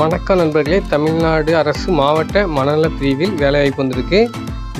வணக்கம் நண்பர்களே. தமிழ்நாடு அரசு மாவட்ட மனநல பிரிவில் வேலைவாய்ப்பு வந்திருக்கு.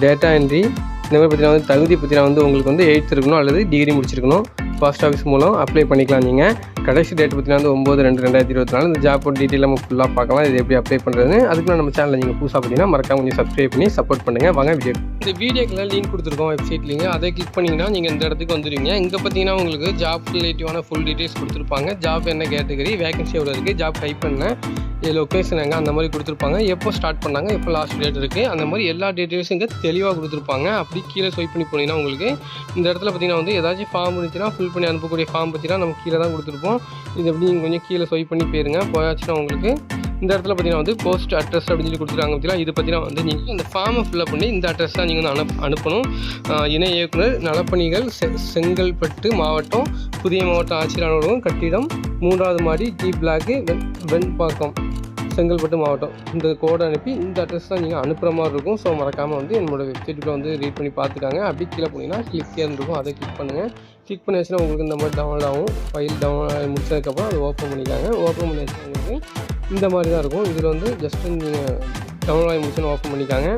டேட்டா என்ட்ரி இந்த மாதிரி பார்த்தீங்கன்னா வந்து தகுதி பற்றினா வந்து உங்களுக்கு வந்து எயித்து இருக்கணும் அல்லது டிகிரி முடிச்சிருக்கணும். போஸ்ட் ஆஃபீஸ் மூலம் அப்ளை பண்ணிக்கலாம் நீங்கள் கடைசி டேட் பார்த்தீங்கன்னா வந்து ஒம்பது ரெண்டு ரெண்டாயிரத்தி இருபத்தி நாலு. இந்த ஜாப் டீட்டெயில் நம்ம ஃபுல்லாக பார்க்கலாம். இது எப்படி அப்ளை பண்ணுறதுன்னு அதுக்கு நம்ம சேனலில் நீங்கள் புதுசாக பார்த்தீங்கன்னா மறக்காம கொஞ்சம் சப்ஸ்கிரைப் பண்ணி சப்போர்ட் பண்ணுங்கள் வாங்க வீடியோ இந்த வீடியோக்கெல்லாம் லிங்க் கொடுத்துருக்கோம் வெப்சைட்லீங்க அதை கிளிக் பண்ணிங்கன்னா நீங்கள் இந்த இடத்துக்கு வந்துடுவீங்க இங்கே பார்த்தீங்கன்னா உங்களுக்கு ஜாப் ரிலேட்டிவான ஃபுல் டீட்டெயில்ஸ் கொடுத்துருப்பாங்க. ஜாப் என்ன கேட்டகரி வேகன்சி எவ்வளோ இருக்குது ஜாப் டைப் பண்ணேன் இது லொக்கேஷன் எங்கே அந்த மாதிரி கொடுத்துருப்பாங்க. எப்போ ஸ்டார்ட் பண்ணாங்க எப்போ லாஸ்ட் டேட் இருக்குது அந்த மாதிரி எல்லா டீட்டெயில்ஸும் இங்கே தெளிவாக கொடுத்துருப்பாங்க. அப்படி கீழே ஸ்வைப் பண்ணி போனீங்கன்னா உங்களுக்கு இந்த இடத்துல பார்த்தீங்கன்னா வந்து ஏதாச்சும் ஃபார்ம் இருந்துச்சுன்னா ஃபில் பண்ணி அனுப்பக்கூடிய ஃபார்ம் பார்த்தீங்கன்னா நம்ம கீழே தான் கொடுத்துருப்போம். இது எப்படி நீங்கள் கொஞ்சம் கீழே ஸ்வைப் பண்ணி போயிருங்க. போயாச்சுன்னா உங்களுக்கு இந்த இடத்துல பார்த்தீங்கன்னா வந்து போஸ்ட் அட்ரஸ் அப்படின்னு சொல்லி கொடுத்துருக்காங்க பார்த்தீங்கன்னா இது பார்த்தீங்கன்னா வந்து நீங்கள் இந்த ஃபார்மை ஃபில்அப் பண்ணி இந்த அட்ரஸ் தான் நீங்கள் வந்து அனுப் அனுப்பணும். இணை இயக்குனர் நலப்பணிகள் செ செங்கல்பட்டு மாவட்டம் புதிய மாவட்ட ஆட்சியர் அலுவலகம் கட்டிடம் மூன்றாவது மாடி டி பிளாக்கு வெண் வெண்பாக்கம் செங்கல்பட்டு மாவட்டம். இந்த கோடை அனுப்பி இந்த அட்ரஸ் தான் நீங்கள் அனுப்புகிற மாதிரி இருக்கும். ஸோ மறக்காமல் வந்து என்னோட வெப்சைட்டில் வந்து ரீட் பண்ணி பார்த்துக்காங்க. அப்படி கீழே போனீங்கன்னா கிளிக் இருக்கும் அதை கிளிக் பண்ணுங்கள் கிளிக் பண்ணி வச்சுன்னா உங்களுக்கு இந்த மாதிரி டவுன்லோட் ஆகும். ஃபைல் டவுன்லோட் முடிச்சதுக்கப்புறம் அதை ஓப்பன் பண்ணிக்காங்க. ஓப்பன் பண்ணி வச்சுன்னா உங்களுக்கு இந்த மாதிரி தான் இருக்கும். இதில் வந்து ஜஸ்ட் நீங்கள் தமிழ் வாய் முடிச்சுன்னு ஓப்பன் பண்ணிக்காங்க.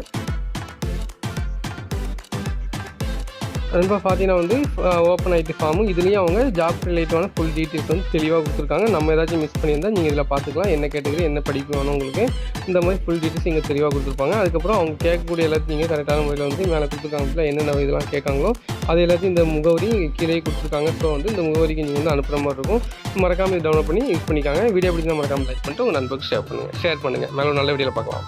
ரொம்ப பார்த்தீங்கன்னா வந்து ஓப்பன் ஐடி ஃபார்மு இதுலேயும் அவங்க ஜாப் ரிலேட்டிவான ஃபுல் டீட்டெயில்ஸ் வந்து தெளிவாக கொடுத்துருக்காங்க. நம்ம ஏதாச்சும் மிஸ் பண்ணியிருந்தால் நீங்கள் இதில் பார்த்துக்கலாம் என்ன கேட்டகரி என்ன படிப்பு வேணும் உங்களுக்கு. இந்த மாதிரி ஃபுல் டீட்டெயில்ஸ் இங்கே தெளிவாக கொடுத்துருப்பாங்க. அதுக்கப்புறம் அவங்க கேட்கக்கூடிய எல்லாத்தையும் நீங்கள் கரெக்டான முறையில் வந்து மேலே கொடுத்துருக்காங்க. என்னென்ன இதெல்லாம் கேட்காங்களோ அது எல்லாத்தையும் இந்த முகவரி கீழே கொடுத்துருக்காங்க. ஸோ வந்து இந்த முகவரிக்கு நீங்கள் வந்து அனுப்புகிற மாதிரி இருக்கும். மறக்காமல் டவுன்லோட் பண்ணி யூஸ் பண்ணிக்காங்க. வீடியோ பிடிச்சா மறக்காமல் லைக் பண்ணிட்டு உங்கள் நண்பருக்கு ஷேர் பண்ணுங்கள் ஷேர் பண்ணுங்கள் மேலே நல்ல வீடியோவில் பார்க்கலாம்.